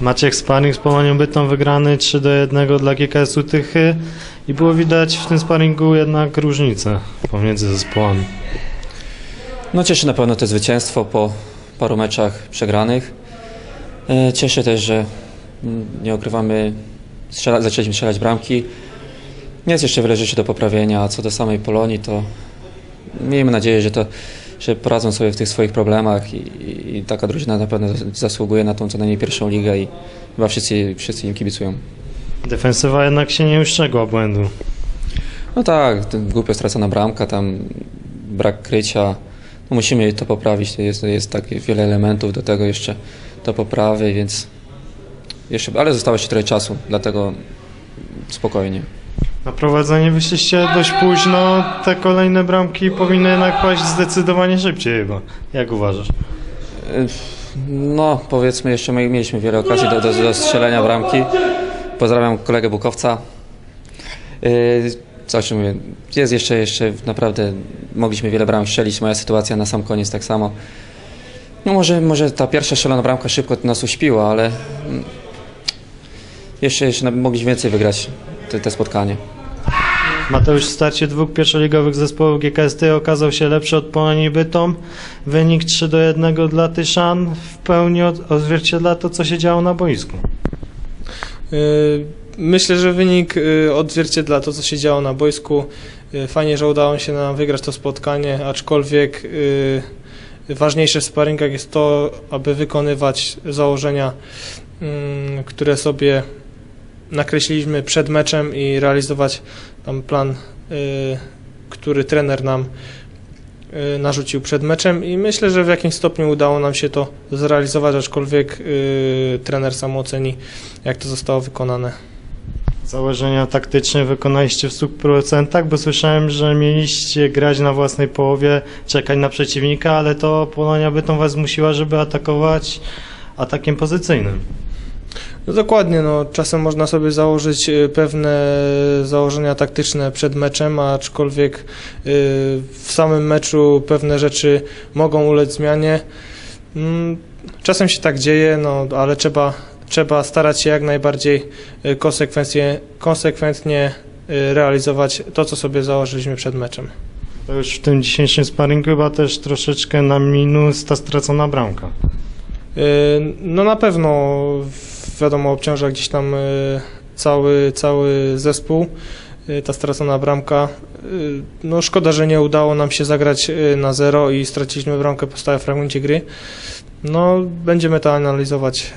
Maciek sparring z Polonią Bytom wygrany 3 do 1 dla GKS-u Tychy i było widać w tym sparingu jednak różnicę pomiędzy zespołami. No cieszy na pewno to zwycięstwo po paru meczach przegranych. E, Cieszę też, że mm, nie ukrywamy, strzela, zaczęliśmy strzelać bramki. Jest jeszcze wiele rzeczy do poprawienia, a co do samej Polonii, to miejmy nadzieję, że, to, że poradzą sobie w tych swoich problemach i, i, taka drużyna na pewno zasługuje na tą co najmniej pierwszą ligę i chyba wszyscy, wszyscy im kibicują. Defensywa jednak się nie uszczegła błędu. No tak, głupio stracona bramka, tam brak krycia. No musimy to poprawić. Jest, jest tak wiele elementów do tego jeszcze do poprawy, więc jeszcze, ale zostało jeszcze trochę czasu, dlatego spokojnie. Na prowadzenie wyszliście dość późno, te kolejne bramki powinny jednak paść zdecydowanie szybciej chyba. Jak uważasz? No, powiedzmy, jeszcze my mieliśmy wiele okazji do, do, do strzelenia bramki. Pozdrawiam kolegę Bukowca. Yy, Co jeszcze mówię? Jest jeszcze, jeszcze naprawdę mogliśmy wiele bramek strzelić. Moja sytuacja na sam koniec tak samo. No może, może ta pierwsza strzelona bramka szybko nas uśpiła, ale mm, jeszcze, jeszcze mogliśmy więcej wygrać te, te spotkanie. Mateusz w starcie dwóch pierwszoligowych zespołów GKST okazał się lepszy od Polonii Bytom. Wynik 3 do 1 dla Tyszan w pełni od- odzwierciedla to, co się działo na boisku. Y, Myślę, że wynik y, odzwierciedla to, co się działo na boisku. Y, Fajnie, że udało się nam wygrać to spotkanie, aczkolwiek ważniejsze w sparingach jest to, aby wykonywać założenia, mm, które sobie nakreśliliśmy przed meczem i realizować tam plan, y, który trener nam y, narzucił przed meczem i myślę, że w jakimś stopniu udało nam się to zrealizować, aczkolwiek y, trener sam oceni, jak to zostało wykonane. Założenia taktyczne wykonaliście w 100%, bo słyszałem, że mieliście grać na własnej połowie, czekać na przeciwnika, ale to Polonia Bytom was zmusiła, żeby atakować atakiem pozycyjnym. No dokładnie, no, czasem można sobie założyć y, pewne założenia taktyczne przed meczem, aczkolwiek y, w samym meczu pewne rzeczy mogą ulec zmianie. Mm, Czasem się tak dzieje, no, ale trzeba, trzeba starać się jak najbardziej y, konsekwentnie y, realizować to, co sobie założyliśmy przed meczem. To już w tym dzisiejszym sparingu chyba też troszeczkę na minus ta stracona bramka. No na pewno wiadomo obciąża gdzieś tam y, cały, cały zespół y, ta stracona bramka. Y, No szkoda, że nie udało nam się zagrać na zero i straciliśmy bramkę po stałym fragmencie gry. No będziemy to analizować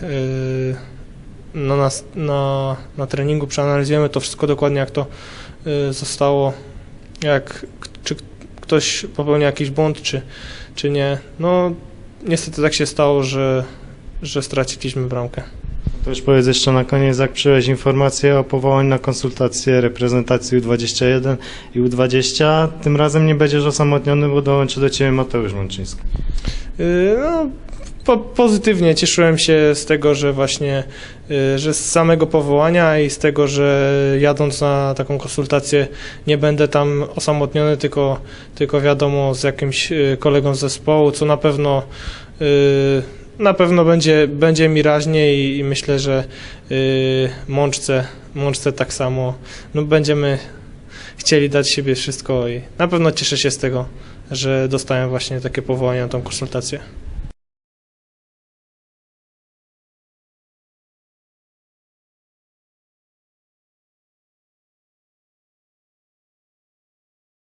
na, na, na treningu, przeanalizujemy to wszystko dokładnie jak to zostało, jak czy ktoś popełnia jakiś błąd, czy, czy nie. No niestety tak się stało, że, że straciliśmy bramkę. To już powiedz jeszcze na koniec, jak przyjąłeś informację o powołaniu na konsultację reprezentacji U21 i U20. Tym razem nie będziesz osamotniony, bo dołączy do Ciebie Mateusz Mączyński. Yy, No, po, pozytywnie cieszyłem się z tego, że właśnie, yy, że z samego powołania i z tego, że jadąc na taką konsultację nie będę tam osamotniony, tylko, tylko wiadomo z jakimś yy, kolegą z zespołu, co na pewno na pewno będzie, będzie mi raźniej i, myślę, że yy, Mączce, Mączce tak samo. No, będziemy chcieli dać siebie wszystko i na pewno cieszę się z tego, że dostałem właśnie takie powołanie na tą konsultację.